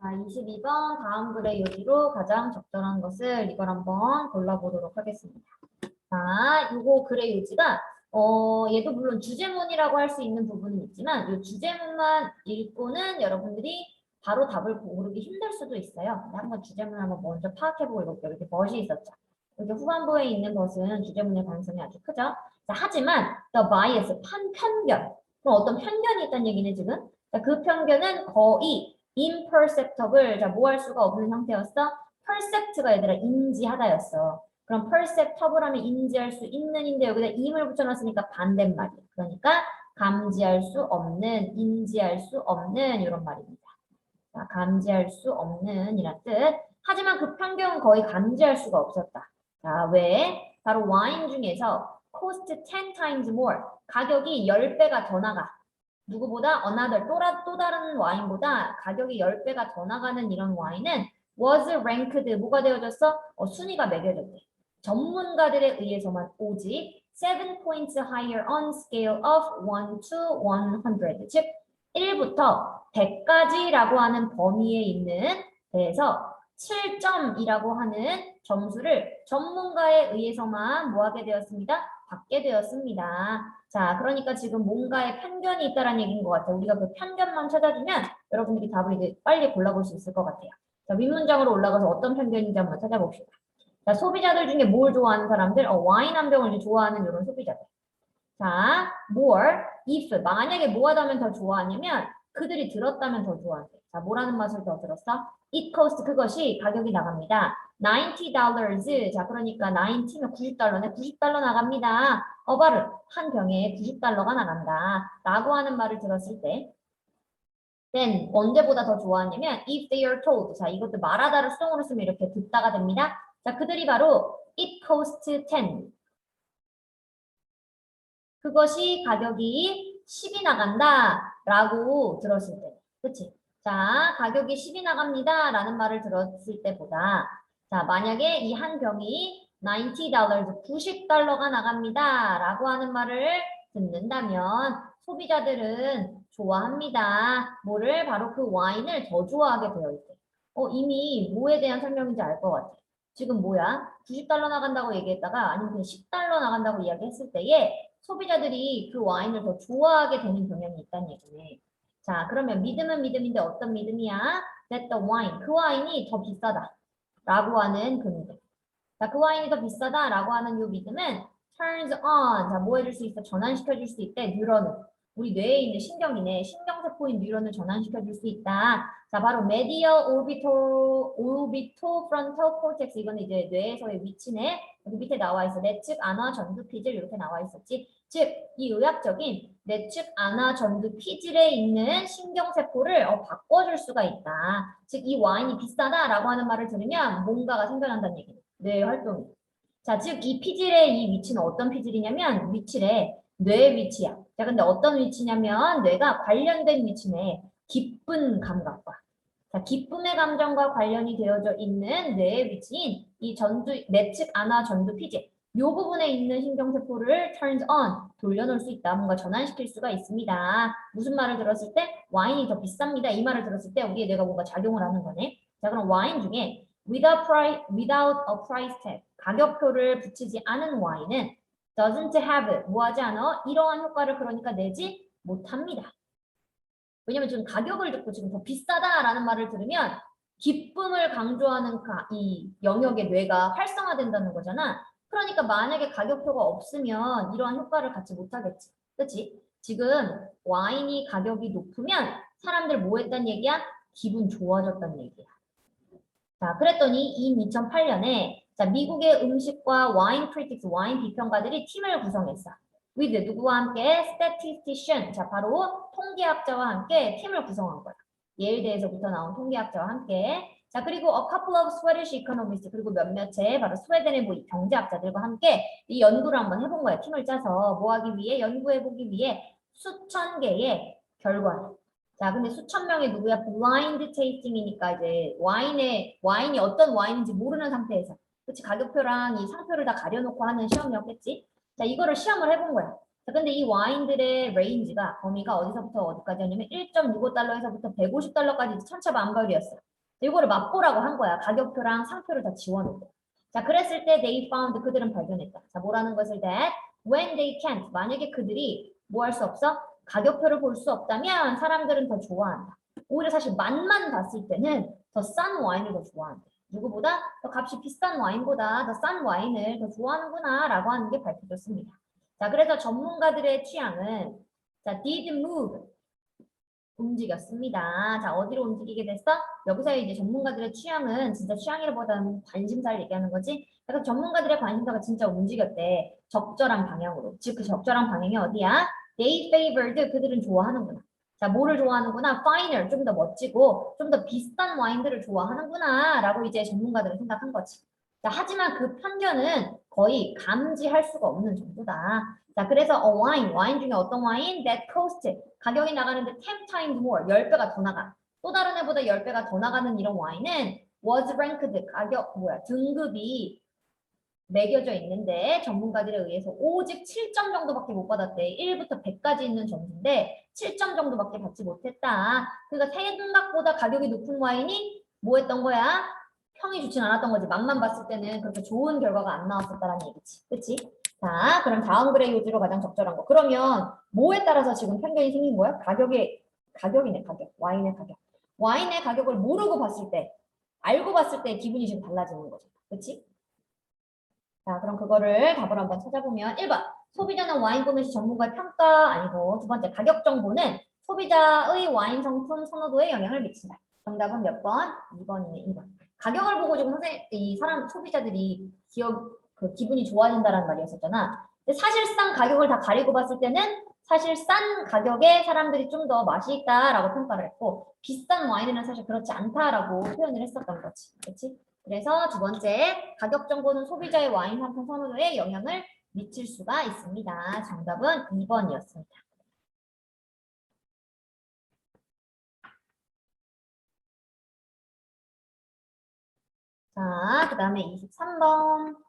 자, 22번 다음 글의 요지로 가장 적절한 것을 이걸 한번 골라보도록 하겠습니다. 자, 요거 글의 요지가 어, 얘도 물론 주제문이라고 할 수 있는 부분은 있지만 이 주제문만 읽고는 여러분들이 바로 답을 고르기 힘들 수도 있어요. 근데 한번 주제문 한번 먼저 파악해보고 읽을게요. 이렇게 벗이 있었죠. 이렇게 후반부에 있는 것은 주제문의 가능성이 아주 크죠. 자, 하지만 the bias, 판, 편견. 그럼 어떤 편견이 있다는 얘기는 지금? 자, 그 편견은 거의 imperceptible, 자, 뭐 할 수가 없는 형태였어? percept가 얘들아 인지하다였어. 그럼 perceptible 하면 인지할 수 있는인데 여기다 im을 붙여놨으니까 반대말이야. 그러니까 감지할 수 없는, 인지할 수 없는 이런 말입니다. 자, 감지할 수 없는 이란 뜻. 하지만 그 편견은 거의 감지할 수가 없었다. 자, 왜? 바로 와인 중에서 cost 10 times more. 가격이 10배가 더 나가. 누구보다 another 또, 라- 또 다른 와인보다 가격이 10배가 더 나가는 이런 와인은 was ranked 뭐가 되어졌어? 어, 순위가 매겨졌대. 전문가들에 의해서만 오직 7 points higher on scale of 1 to 100. 즉 1부터 100까지라고 하는 범위에 있는 데에서 7점이라고 하는 점수를 전문가에 의해서만 뭐하게 되었습니다. 받게 되었습니다. 자, 그러니까 지금 뭔가에 편견이 있다라는 얘기인 것 같아요. 우리가 그 편견만 찾아주면 여러분들이 답을 이제 빨리 골라볼 수 있을 것 같아요. 자, 윗문장으로 올라가서 어떤 편견인지 한번 찾아봅시다. 자, 소비자들 중에 뭘 좋아하는 사람들? 어, 와인 한 병을 좋아하는 이런 소비자들. 자, more, if. 만약에 뭐 하다면 더 좋아하냐면 그들이 들었다면 더 좋아한대. 자, 뭐라는 맛을 더 들었어? It cost 그것이 가격이 나갑니다. 90 dollars. 자, 그러니까 90면 90달러네. 90달러 나갑니다. 어바르 한 병에 90달러가 나간다. 라고 하는 말을 들었을 때 then 언제보다 더 좋아하냐면 if they are told. 자, 이것도 말하다를 수동으로 쓰면 이렇게 듣다가 됩니다. 자, 그들이 바로 it costs 10. 그것이 가격이 10이 나간다 라고 들었을 때 그치? 자 가격이 10이 나갑니다 라는 말을 들었을 때보다 자 만약에 이 한 병이 90달러 90달러가 나갑니다 라고 하는 말을 듣는다면 소비자들은 좋아합니다 뭐를 바로 그 와인을 더 좋아하게 되어 있대 어 이미 뭐에 대한 설명인지 알 것 같아 지금 뭐야 90달러 나간다고 얘기했다가 아니면 그냥 10달러 나간다고 이야기했을 때에 소비자들이 그 와인을 더 좋아하게 되는 경향이 있다는 얘기네. 자, 그러면 믿음은 믿음인데 어떤 믿음이야? That the wine, 그 와인이 더 비싸다. 라고 하는 그 믿음. 자, 그 와인이 더 비싸다. 라고 하는 이 믿음은 turns on. 자, 뭐 해줄 수 있어? 전환시켜줄 수 있대. 뉴런을. 우리 뇌에 있는 신경이네. 신경세포인 뉴런을 전환시켜줄 수 있다. 자, 바로 medial orbital, orbitofrontal cortex. 이거는 이제 뇌에서의 위치네. 여기 밑에 나와 있어. 내측 안화 전두 피질 이렇게 나와 있었지. 즉, 이 의학적인 내측 안화 전두 피질에 있는 신경세포를 어, 바꿔줄 수가 있다. 즉, 이 와인이 비싸다라고 하는 말을 들으면 뭔가가 생겨난다는 얘기네. 뇌 활동이. 자, 즉, 이 피질의 이 위치는 어떤 피질이냐면 위치래. 뇌 위치야. 자, 근데 어떤 위치냐면 뇌가 관련된 위치네. 기쁜 감각과. 자, 기쁨의 감정과 관련이 되어져 있는 뇌의 위치인 이 전두, 내측 안화 전두 피질. 요 부분에 있는 신경세포를 turns on, 돌려놓을 수 있다. 뭔가 전환시킬 수가 있습니다. 무슨 말을 들었을 때? 와인이 더 비쌉니다. 이 말을 들었을 때 우리의 뇌가 뭔가 작용을 하는 거네. 자, 그럼 와인 중에 without price, without a price tag, 가격표를 붙이지 않은 와인은 doesn't have, 뭐 하지 않아? 이러한 효과를 그러니까 내지 못합니다. 왜냐면 지금 가격을 듣고 지금 더 비싸다라는 말을 들으면 기쁨을 강조하는 가- 이 영역의 뇌가 활성화된다는 거잖아. 그러니까 만약에 가격표가 없으면 이러한 효과를 갖지 못하겠지. 그렇지? 지금 와인이 가격이 높으면 사람들 뭐 했단 얘기야? 기분 좋아졌단 얘기야. 자, 그랬더니 이 2008년에 자, 미국의 음식과 와인 크리틱스, 와인 비평가들이 팀을 구성했어. with 누구와 함께 statistician, 자 바로 통계학자와 함께 팀을 구성한 거야. 예일대에서부터 나온 통계학자와 함께 자 그리고 a couple of Swedish economists 그리고 몇몇의 바로 스웨덴의 뭐 경제학자들과 함께 이 연구를 한번 해본 거야. 팀을 짜서 뭐 하기 위해 연구해보기 위해 수천 개의 결과. 자 근데 수천 명의 누구야 blind tasting이니까 이제 와인의 와인이 어떤 와인인지 모르는 상태에서 그치 가격표랑 이 상표를 다 가려놓고 하는 시험이었겠지. 자, 이거를 시험을 해본 거야. 자, 근데 이 와인들의 레인지가 범위가 어디서부터 어디까지였냐면 1.65달러에서부터 150달러까지 천차만별이었어. 이거를 맛보라고 한 거야. 가격표랑 상표를 다 지워놓고. 자, 그랬을 때 they found 그들은 발견했다. 자, 뭐라는 것을 that when they can't 만약에 그들이 뭐 할 수 없어? 가격표를 볼 수 없다면 사람들은 더 좋아한다. 오히려 사실 맛만 봤을 때는 더 싼 와인을 더 좋아한다. 누구보다 더 값이 비싼 와인보다 더 싼 와인을 더 좋아하는구나 라고 하는 게 밝혀졌습니다. 자, 그래서 전문가들의 취향은 자, did move 움직였습니다. 자, 어디로 움직이게 됐어? 여기서 이제 전문가들의 취향은 진짜 취향이라보다는 관심사를 얘기하는 거지. 그래서 전문가들의 관심사가 진짜 움직였대. 적절한 방향으로. 즉, 그 적절한 방향이 어디야? They favored 그들은 좋아하는구나. 자, 뭐를 좋아하는구나? finer, 좀 더 멋지고, 좀 더 비싼 와인들을 좋아하는구나. 라고 이제 전문가들은 생각한 거지. 자, 하지만 그 편견은 거의 감지할 수가 없는 정도다. 자, 그래서 a wine, 와인 중에 어떤 와인? That cost, 가격이 나가는데 10 times more, 10배가 더 나가. 또 다른 애보다 10배가 더 나가는 이런 와인은 was ranked, 가격, 뭐야, 등급이 매겨져 있는데 전문가들에 의해서 오직 7점 정도밖에 못 받았대. 1부터 100까지 있는 점수인데 7점 정도밖에 받지 못했다. 그러니까 생각보다 가격이 높은 와인이 뭐 했던 거야? 평이 좋진 않았던 거지. 맛만 봤을 때는 그렇게 좋은 결과가 안 나왔었다라는 얘기지. 그치? 자, 그럼 다음 글의 요지로 가장 적절한 거. 그러면 뭐에 따라서 지금 편견이 생긴 거야? 가격의, 가격이네, 가격. 와인의 가격. 와인의 가격을 모르고 봤을 때, 알고 봤을 때 기분이 좀 달라지는 거죠. 그치? 자, 그럼 그거를 답을 한번 찾아보면 1번. 소비자는 와인 구매 시 전문가의 평가 아니고 두 번째 가격 정보는 소비자의 와인 상품 선호도에 영향을 미친다. 정답은 몇 번? 2번이네, 2번. 가격을 보고 지금 선생 이 사람 소비자들이 기억 그 기분이 좋아진다라는 말이었었잖아. 근데 사실상 가격을 다 가리고 봤을 때는 사실 싼 가격에 사람들이 좀 더 맛이 있다라고 평가를 했고 비싼 와인은 사실 그렇지 않다라고 표현을 했었던 거지. 그렇지? 그래서 두 번째 가격 정보는 소비자의 와인 상품 선호도에 영향을 미칠 수가 있습니다. 정답은 2번이었습니다. 자, 그 다음에 23번.